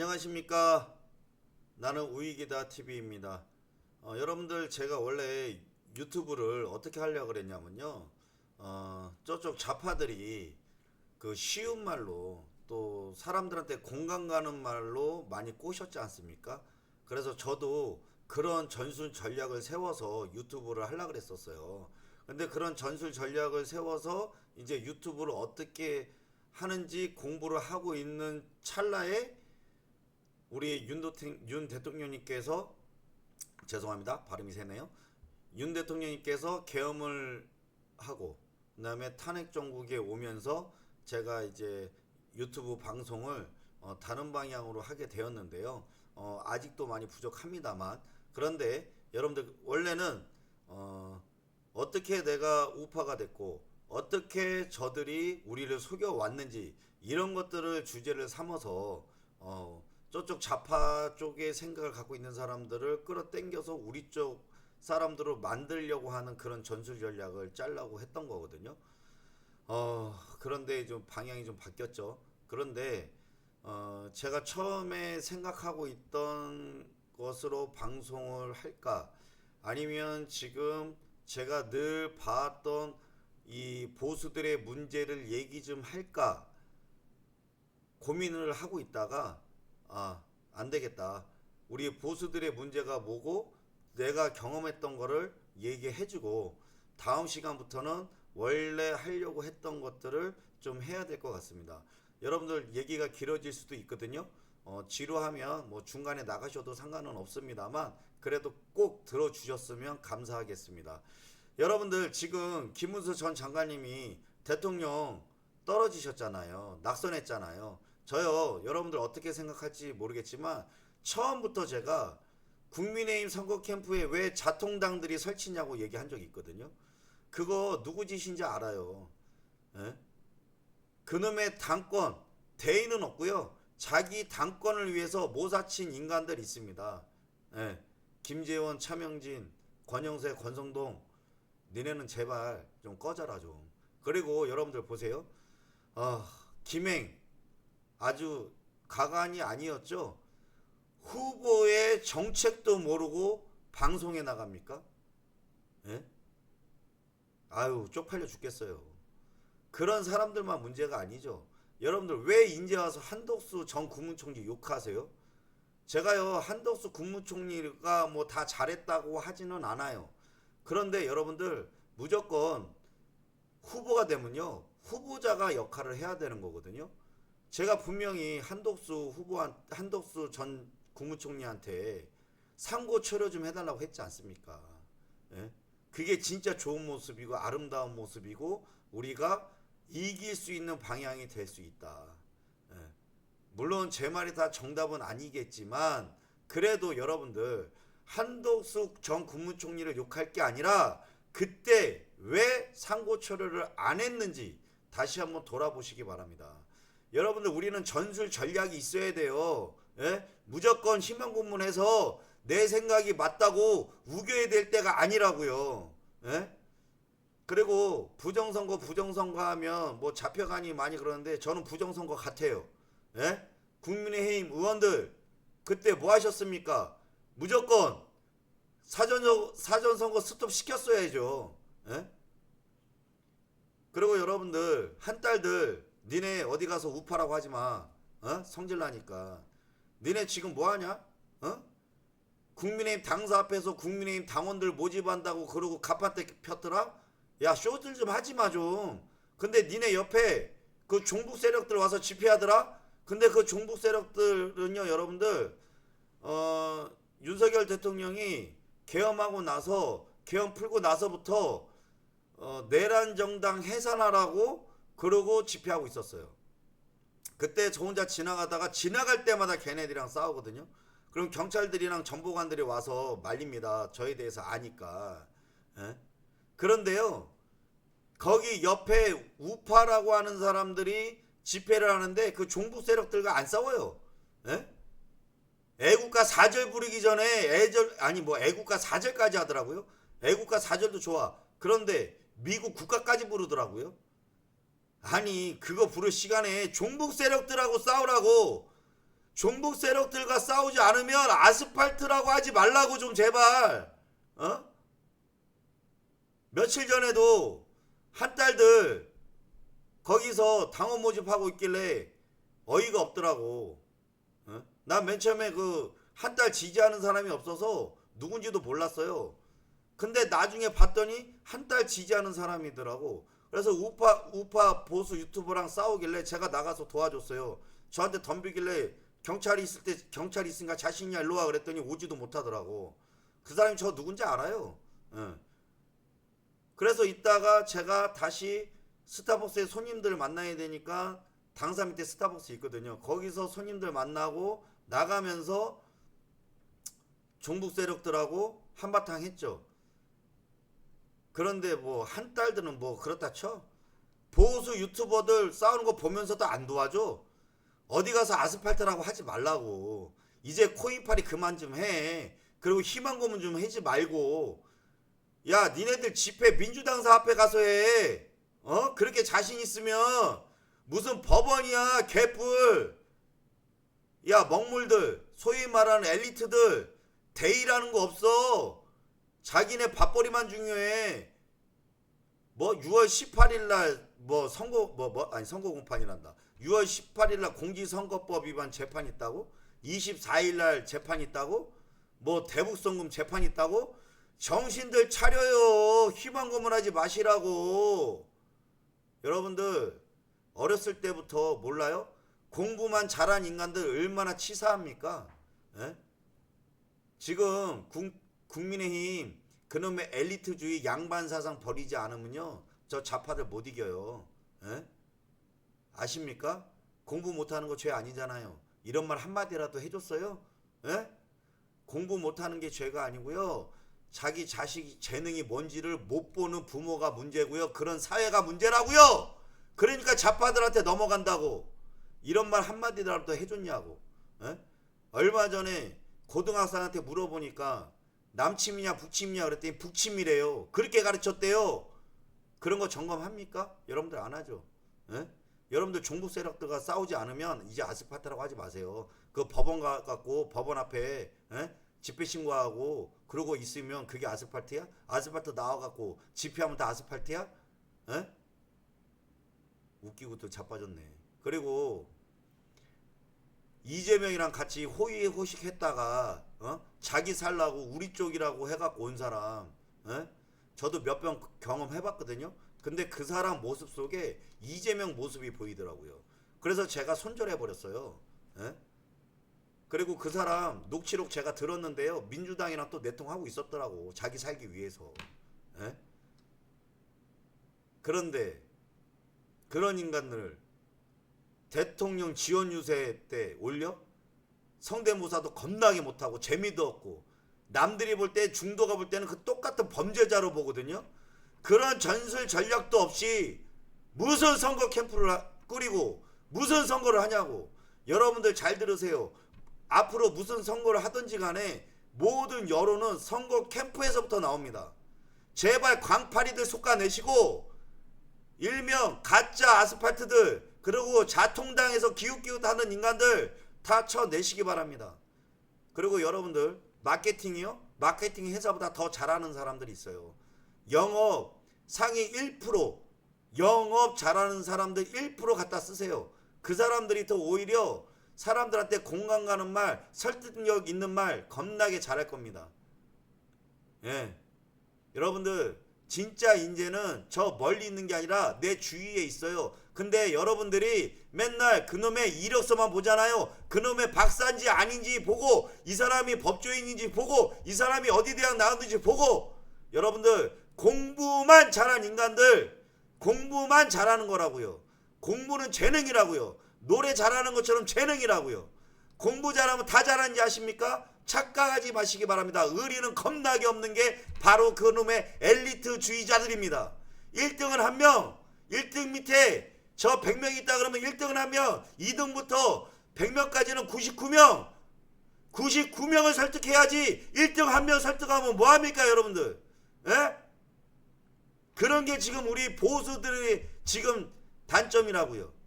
안녕하십니까. 나는 우익이다 TV입니다. 어, 여러분들 제가 원래 유튜브를 어떻게 하려고 그랬냐면요. 어, 저쪽 좌파들이 그 쉬운 말로 또 사람들한테 공감 가는 말로 많이 꼬셨지 않습니까? 그래서 저도 그런 전술 전략을 세워서 유튜브를 하려고 그랬었어요. 근데 그런 전술 전략을 세워서 이제 유튜브를 어떻게 하는지 공부를 하고 있는 찰나에 우리 윤도탱, 윤 대통령님께서 죄송합니다. 발음이 세네요. 윤 대통령님께서 계엄을 하고 그다음에 탄핵 정국에 오면서 제가 이제 유튜브 방송을 어, 다른 방향으로 하게 되었는데요. 어, 아직도 많이 부족합니다만. 그런데 여러분들 원래는 어, 어떻게 내가 우파가 됐고 어떻게 저들이 우리를 속여 왔는지 이런 것들을 주제를 삼아서 어, 저쪽 좌파 쪽의 생각을 갖고 있는 사람들을 끌어당겨서 우리 쪽 사람들을 만들려고 하는 그런 전술 전략을 짜려고 했던 거거든요. 어, 그런데 좀 방향이 좀 바뀌었죠. 그런데 어, 제가 처음에 생각하고 있던 것으로 방송을 할까 아니면 지금 제가 늘 봐왔던 이 보수들의 문제를 얘기 좀 할까 고민을 하고 있다가 아, 안 되겠다. 우리 보수들의 문제가 뭐고 내가 경험했던 거를 얘기해 주고 다음 시간부터는 원래 하려고 했던 것들을 좀 해야 될 것 같습니다. 여러분들 얘기가 길어질 수도 있거든요. 어, 지루하면 뭐 중간에 나가셔도 상관은 없습니다만 그래도 꼭 들어주셨으면 감사하겠습니다. 여러분들 지금 김문수 전 장관님이 대통령 떨어지셨잖아요. 낙선했잖아요. 저요, 여러분들 어떻게 생각할지 모르겠지만 처음부터 제가 국민의힘 선거 캠프에 왜 자통당들이 설치냐고 얘기한 적이 있거든요. 그거 누구 짓인지 알아요. 예? 그놈의 당권 대의는 없고요. 자기 당권을 위해서 모사친 인간들 있습니다. 예. 김재원, 차명진, 권영세, 권성동 니네는 제발 좀 꺼져라 좀. 그리고 여러분들 보세요. 아, 김행 아주 가관이 아니었죠. 후보의 정책도 모르고 방송에 나갑니까? 예? 아유, 쪽팔려 죽겠어요. 그런 사람들만 문제가 아니죠. 여러분들 왜 인제 와서 한덕수 전 국무총리 욕하세요? 제가요, 한덕수 국무총리가 뭐 다 잘했다고 하지는 않아요. 그런데 여러분들 무조건 후보가 되면요, 후보자가 역할을 해야 되는 거거든요. 제가 분명히 한덕수 후보한 한덕수 전 국무총리한테 상고 처려 좀 해달라고 했지 않습니까? 예? 그게 진짜 좋은 모습이고 아름다운 모습이고 우리가 이길 수 있는 방향이 될 수 있다. 예. 물론 제 말이 다 정답은 아니겠지만 그래도 여러분들 한덕수 전 국무총리를 욕할 게 아니라 그때 왜 상고 처리를 안 했는지 다시 한번 돌아보시기 바랍니다. 여러분들 우리는 전술 전략이 있어야 돼요. 예? 무조건 신명고문해서 내 생각이 맞다고 우겨야 될 때가 아니라고요. 예? 그리고 부정선거 부정선거 하면 뭐 잡혀가니 많이 그러는데 저는 부정선거 같아요. 예? 국민의힘 의원들 그때 뭐 하셨습니까? 무조건 사전 사전 선거 스톱 시켰어야죠. 예? 그리고 여러분들 한 딸들 니네 어디 가서 우파라고 하지 마. 어? 성질 나니까. 니네 지금 뭐 하냐? 어? 국민의힘 당사 앞에서 국민의힘 당원들 모집한다고 그러고 갑판대 폈더라? 야 쇼들 좀 하지 마 좀. 근데 니네 옆에 그 종북 세력들 와서 집회하더라? 근데 그 종북 세력들은요 여러분들 어 윤석열 대통령이 계엄하고 나서 계엄 풀고 나서부터 어, 내란 정당 해산하라고 그러고 집회하고 있었어요. 그때 저 혼자 지나가다가 지나갈 때마다 걔네들이랑 싸우거든요. 그럼 경찰들이랑 정보관들이 와서 말립니다. 저에 대해서 아니까. 예? 그런데요. 거기 옆에 우파라고 하는 사람들이 집회를 하는데 그 종북 세력들과 안 싸워요. 예? 애국가 사절 부르기 전에 애절 아니 뭐 애국가 사절까지 하더라고요. 애국가 사절도 좋아. 그런데 미국 국가까지 부르더라고요. 아니 그거 부를 시간에 종북 세력들하고 싸우라고 종북 세력들과 싸우지 않으면 아스팔트라고 하지 말라고 좀 제발. 어? 며칠 전에도 한 딸들 거기서 당원 모집하고 있길래 어이가 없더라고. 어? 난맨 처음에 그한달 지지하는 사람이 없어서 누군지도 몰랐어요. 근데 나중에 봤더니 한달 지지하는 사람이더라고. 그래서 우파 우파 보수 유튜버랑 싸우길래 제가 나가서 도와줬어요. 저한테 덤비길래 경찰이 있을 때 경찰이 있으니까 자신이야 일로 와 그랬더니 오지도 못하더라고. 그 사람이 저 누군지 알아요. 예. 그래서 이따가 제가 다시 스타벅스에 손님들 만나야 되니까 당사 밑에 스타벅스 있거든요. 거기서 손님들 만나고 나가면서 종북 세력들하고 한바탕 했죠. 그런데 뭐 한 딸들은 뭐 그렇다 쳐. 보수 유튜버들 싸우는 거 보면서도 안 도와줘. 어디 가서 아스팔트라고 하지 말라고. 이제 코인팔이 그만 좀 해. 그리고 희망 고문 좀 하지 말고. 야, 니네들 집회 민주당사 앞에 가서 해. 어? 그렇게 자신 있으면 무슨 법원이야, 개뿔. 야, 먹물들, 소위 말하는 엘리트들 대의라는 거 없어. 자기네 밥벌이만 중요해. 뭐 6월 18일 날 뭐 선거 뭐뭐 아니 선거 공판이란다. 6월 18일 날 공직선거법 위반 재판 있다고? 24일 날 재판 있다고? 뭐 대북송금 재판 있다고? 정신들 차려요. 희망 고문하지 마시라고. 여러분들 어렸을 때부터 몰라요? 공부만 잘한 인간들 얼마나 치사합니까? 예? 지금 국, 국민의힘 그놈의 엘리트주의 양반 사상 버리지 않으면요 저 좌파들 못 이겨요. 예? 아십니까? 공부 못하는 거 죄 아니잖아요. 이런 말 한마디라도 해줬어요? 예? 공부 못하는 게 죄가 아니고요. 자기 자식 재능이 뭔지를 못 보는 부모가 문제고요. 그런 사회가 문제라고요. 그러니까 좌파들한테 넘어간다고. 이런 말 한마디라도 해줬냐고. 예? 얼마 전에 고등학생한테 물어보니까 남침이냐 북침이냐 그랬더니 북침이래요. 그렇게 가르쳤대요. 그런 거 점검합니까? 여러분들 안 하죠. 예? 여러분들 종북 세력들과 싸우지 않으면 이제 아스파트라고 하지 마세요. 그 법원 가 갖고 법원 앞에 예? 집회 신고하고 그러고 있으면 그게 아스팔트야? 아스팔트 나와 갖고 집회하면 다 아스팔트야? 예? 웃기고 또 자빠졌네. 그리고 이재명이랑 같이 호의호식했다가 어? 자기 살라고 우리 쪽이라고 해갖고 온 사람 어? 저도 몇 번 경험해봤거든요. 근데 그 사람 모습 속에 이재명 모습이 보이더라고요. 그래서 제가 손절해버렸어요. 예? 그리고 그 사람 녹취록 제가 들었는데요. 민주당이랑 또 내통하고 있었더라고. 자기 살기 위해서. 예? 그런데 그런 인간들 대통령 지원 유세 때 올려 성대모사도 겁나게 못하고 재미도 없고 남들이 볼 때 중도가 볼 때는 그 똑같은 범죄자로 보거든요. 그런 전술 전략도 없이 무슨 선거 캠프를 하- 꾸리고 무슨 선거를 하냐고 여러분들 잘 들으세요. 앞으로 무슨 선거를 하든지 간에 모든 여론은 선거 캠프에서부터 나옵니다. 제발 광파리들 솎아내시고 일명 가짜 아스팔트들 그리고 자통당에서 기웃기웃하는 인간들 다 쳐내시기 바랍니다. 그리고 여러분들 마케팅이요? 마케팅 회사보다 더 잘하는 사람들이 있어요. 영업 상위 1% 영업 잘하는 사람들 1% 갖다 쓰세요. 그 사람들이 더 오히려 사람들한테 공감 가는 말, 설득력 있는 말 겁나게 잘할 겁니다. 예. 여러분들 진짜 인재는 저 멀리 있는 게 아니라 내 주위에 있어요. 근데 여러분들이 맨날 그놈의 이력서만 보잖아요. 그놈의 박사인지 아닌지 보고 이 사람이 법조인인지 보고 이 사람이 어디 대학 나왔는지 보고 여러분들 공부만 잘한 인간들 공부만 잘하는 거라고요. 공부는 재능이라고요. 노래 잘하는 것처럼 재능이라고요. 공부 잘하면 다 잘하는지 아십니까? 착각하지 마시기 바랍니다. 의리는 겁나게 없는 게 바로 그놈의 엘리트주의자들입니다. 1등은 한 명, 1등 밑에 저 100명 있다 그러면 1등은 한 명, 2등부터 100명까지는 99명, 99명을 설득해야지 1등 한 명 설득하면 뭐합니까 여러분들? 에? 그런 게 지금 우리 보수들의 지금 단점이라고요.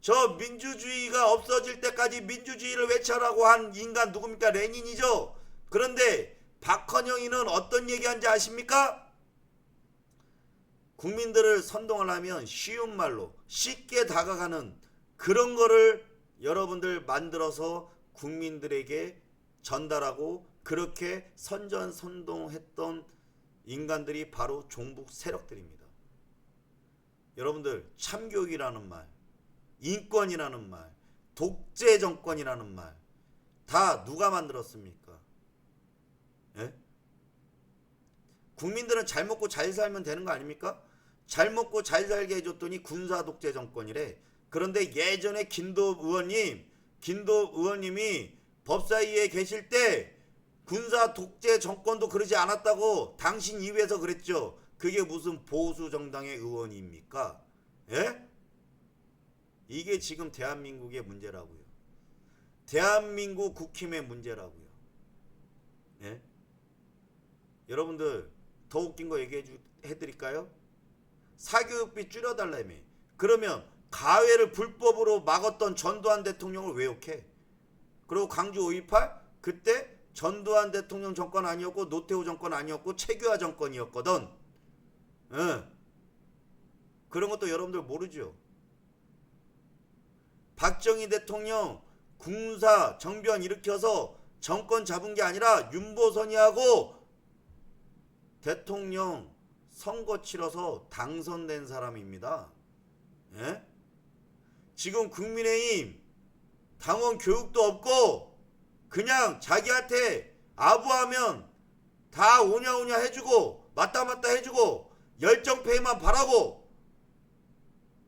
저 민주주의가 없어질 때까지 민주주의를 외쳐라고 한 인간 누굽니까? 레닌이죠. 그런데 박헌영이는 어떤 얘기한지 아십니까? 국민들을 선동하려면 쉬운 말로 쉽게 다가가는 그런 거를 여러분들 만들어서 국민들에게 전달하고 그렇게 선전선동했던 인간들이 바로 종북 세력들입니다. 여러분들 참교육이라는 말, 인권이라는 말, 독재 정권이라는 말 다 누가 만들었습니까? 예? 국민들은 잘 먹고 잘 살면 되는 거 아닙니까? 잘 먹고 잘 살게 해줬더니 군사 독재 정권이래. 그런데 예전에 김도 의원님, 김도 의원님이 법사위에 계실 때 군사 독재 정권도 그러지 않았다고 당신 입에서 그랬죠. 그게 무슨 보수 정당의 의원입니까? 예? 이게 지금 대한민국의 문제라고요. 대한민국 국힘의 문제라고요. 예? 여러분들 더 웃긴 거 얘기해 주, 해드릴까요? 사교육비 줄여달라며. 그러면 가해를 불법으로 막았던 전두환 대통령을 왜 욕해? 그리고 강주 5.18 그때 전두환 대통령 정권 아니었고 노태우 정권 아니었고 최규하 정권이었거든. 예. 그런 것도 여러분들 모르죠. 박정희 대통령 군사 정변 일으켜서 정권 잡은 게 아니라 윤보선이하고 대통령 선거 치러서 당선된 사람입니다. 예? 지금 국민의힘 당원 교육도 없고 그냥 자기한테 아부하면 다 오냐오냐 해주고 맞다 맞다 해주고 열정페이만 바라고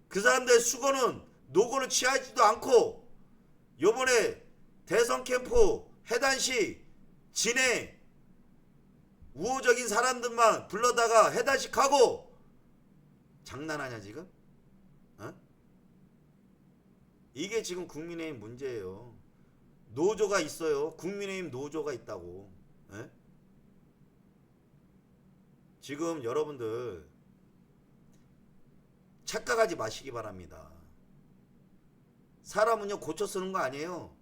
그 사람들 수고는 노고는 취하지도 않고 요번에 대선 캠프 해단식 진해 우호적인 사람들만 불러다가 해단식 하고 장난하냐 지금? 어? 이게 지금 국민의힘 문제예요. 노조가 있어요. 국민의힘 노조가 있다고. 예? 지금 여러분들 착각하지 마시기 바랍니다. 사람은요 고쳐 쓰는 거 아니에요.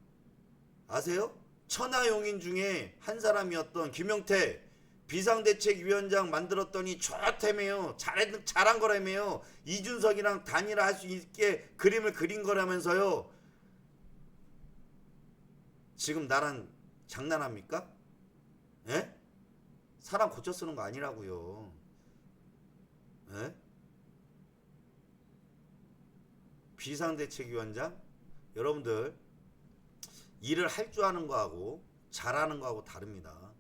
아세요? 천하용인 중에 한 사람이었던 김용태 비상대책위원장 만들었더니 좋다며요. 잘했, 잘한 거라며요. 이준석이랑 단일화 할 수 있게 그림을 그린 거라면서요. 지금 나랑 장난합니까? 예? 사람 고쳐 쓰는 거 아니라고요. 예? 비상대책위원장 여러분들 일을 할 줄 아는 거하고 잘하는 거하고 다릅니다.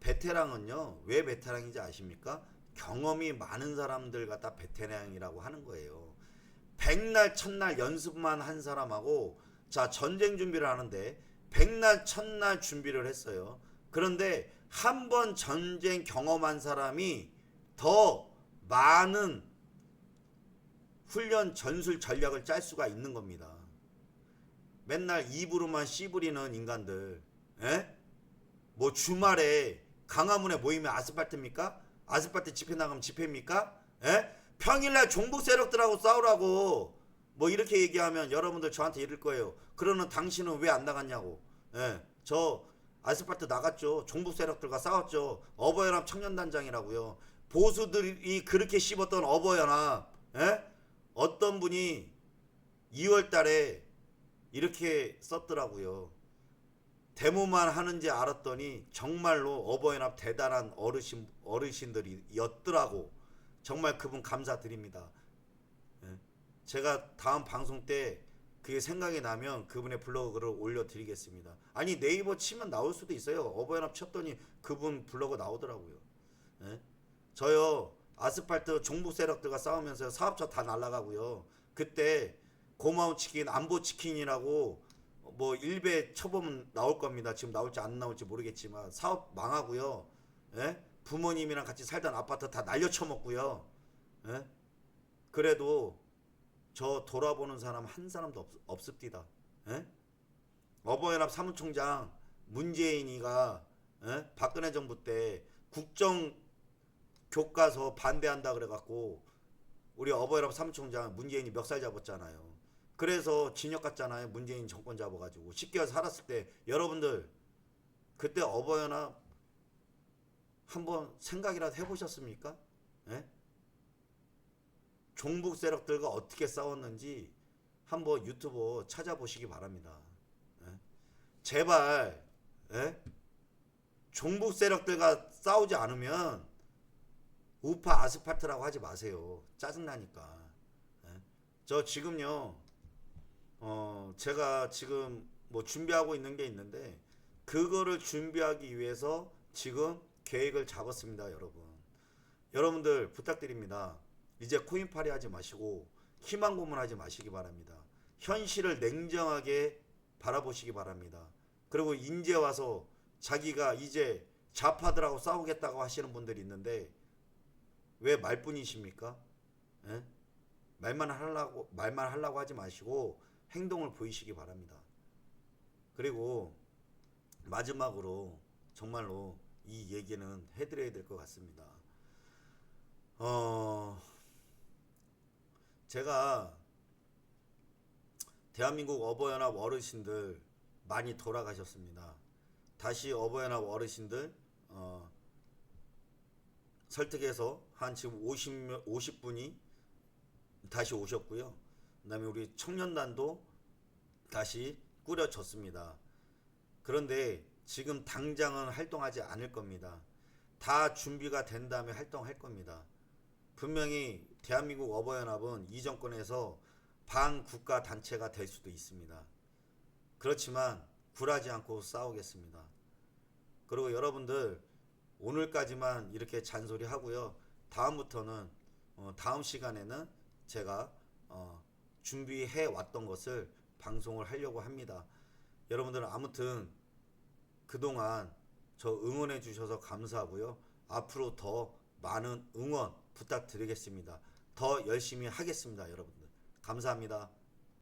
베테랑은요 왜 베테랑인지 아십니까? 경험이 많은 사람들 갖다 베테랑이라고 하는 거예요. 백날 첫날 연습만 한 사람하고 자 전쟁 준비를 하는데 백날 첫날 준비를 했어요. 그런데 한 번 전쟁 경험한 사람이 더 많은 훈련 전술 전략을 짤 수가 있는 겁니다. 맨날 입으로만 씨부리는 인간들, 에? 뭐 주말에 강화문에 모이면 아스팔트입니까? 아스팔트 집회 나가면 집회입니까? 에? 평일날 종북 세력들하고 싸우라고 뭐 이렇게 얘기하면 여러분들 저한테 이럴 거예요. 그러는 당신은 왜 안 나갔냐고. 예. 저 아스팔트 나갔죠. 종북 세력들과 싸웠죠. 어버연합 청년단장이라고요. 보수들이 그렇게 씹었던 어버연합. 예? 어떤 분이 2월 달에 이렇게 썼더라고요. 데모만 하는지 알았더니 정말로 어버이연합 대단한 어르신 어르신들이었더라고. 정말 그분 감사드립니다. 예. 제가 다음 방송 때 그게 생각이 나면 그분의 블로그를 올려드리겠습니다. 아니 네이버 치면 나올 수도 있어요. 어버이연합 쳤더니 그분 블로그 나오더라고요. 예? 저요 아스팔트 종북 세력들과 싸우면서 사업자 다 날라가고요. 그때 고마운 치킨 안보 치킨이라고 뭐 일배 쳐보면 나올 겁니다. 지금 나올지 안 나올지 모르겠지만 사업 망하고요. 예? 부모님이랑 같이 살던 아파트 다 날려 쳐먹고요. 예? 그래도 저 돌아보는 사람 한 사람도 없, 없습니다. 예? 어버이연합 사무총장 문재인이가 예? 박근혜 정부 때 국정 교과서 반대한다 그래갖고 우리 어버이연합 사무총장 문재인이 멱살 잡았잖아요. 그래서 진역 갔잖아요. 문재인 정권 잡아가지고 10개월 살았을 때 여러분들 그때 어버이연합 한번 생각이라도 해보셨습니까? 예? 종북 세력들과 어떻게 싸웠는지 한번 유튜브 찾아보시기 바랍니다. 예? 제발 예? 종북 세력들과 싸우지 않으면 우파 아스팔트라고 하지 마세요. 짜증나니까. 예? 저 지금요, 어, 제가 지금 뭐 준비하고 있는 게 있는데, 그거를 준비하기 위해서 지금 계획을 잡았습니다, 여러분. 여러분들 부탁드립니다. 이제 코인팔이 하지 마시고, 희망 고문하지 마시기 바랍니다. 현실을 냉정하게 바라보시기 바랍니다. 그리고 인제 와서 자기가 이제 좌파들하고 싸우겠다고 하시는 분들이 있는데, 왜 말뿐이십니까? 예? 말만 하려고 말만 하려고 하지 마시고 행동을 보이시기 바랍니다. 그리고 마지막으로 정말로 이 얘기는 해드려야 될 것 같습니다. 어 제가 대한민국 어버이연합 어르신들 많이 돌아가셨습니다. 다시 어버이연합 어르신들 어, 설득해서 한 지금 50, 50분이 다시 오셨고요. 그다음에 우리 청년단도 다시 꾸려졌습니다. 그런데 지금 당장은 활동하지 않을 겁니다. 다 준비가 된 다음에 활동할 겁니다. 분명히 대한민국 어버이연합은 이 정권에서 반국가 단체가 될 수도 있습니다. 그렇지만 굴하지 않고 싸우겠습니다. 그리고 여러분들 오늘까지만 이렇게 잔소리 하고요. 다음부터는 어, 다음 시간에는 제가 어, 준비해 왔던 것을 방송을 하려고 합니다. 여러분들 아무튼 그동안 저 응원해 주셔서 감사하고요. 앞으로 더 많은 응원 부탁드리겠습니다. 더 열심히 하겠습니다, 여러분들. 감사합니다.